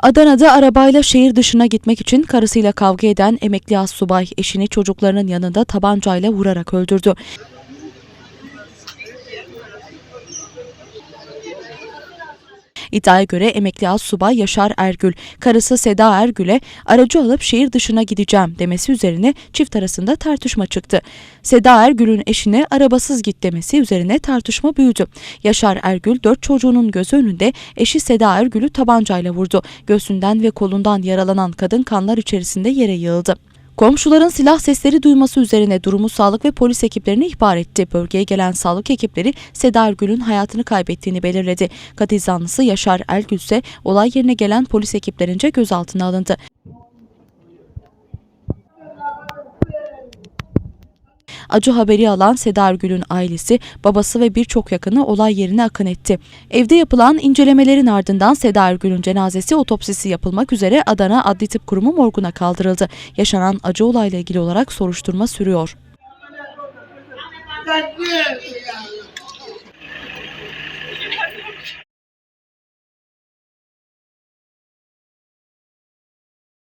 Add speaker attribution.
Speaker 1: Adana'da arabayla şehir dışına gitmek için karısıyla kavga eden emekli assubay eşini çocuklarının yanında tabancayla vurarak öldürdü. İddiaya göre emekli assubay Yaşar Ergül, karısı Seda Ergül'e aracı alıp şehir dışına gideceğim demesi üzerine çift arasında tartışma çıktı. Seda Ergül'ün eşine arabasız git demesi üzerine tartışma büyüdü. Yaşar Ergül dört çocuğunun gözü önünde eşi Seda Ergül'ü tabancayla vurdu. Göğsünden ve kolundan yaralanan kadın kanlar içerisinde yere yığıldı. Komşuların silah sesleri duyması üzerine durumu sağlık ve polis ekiplerine ihbar etti. Bölgeye gelen sağlık ekipleri Seda Ergül'ün hayatını kaybettiğini belirledi. Katil zanlısı Yaşar Ergül ise olay yerine gelen polis ekiplerince gözaltına alındı. Acı haberi alan Seda Ergül'ün ailesi, babası ve birçok yakını olay yerine akın etti. Evde yapılan incelemelerin ardından Seda Ergül'ün cenazesi otopsisi yapılmak üzere Adana Adli Tıp Kurumu morguna kaldırıldı. Yaşanan acı olayla ilgili olarak soruşturma sürüyor.
Speaker 2: Ne?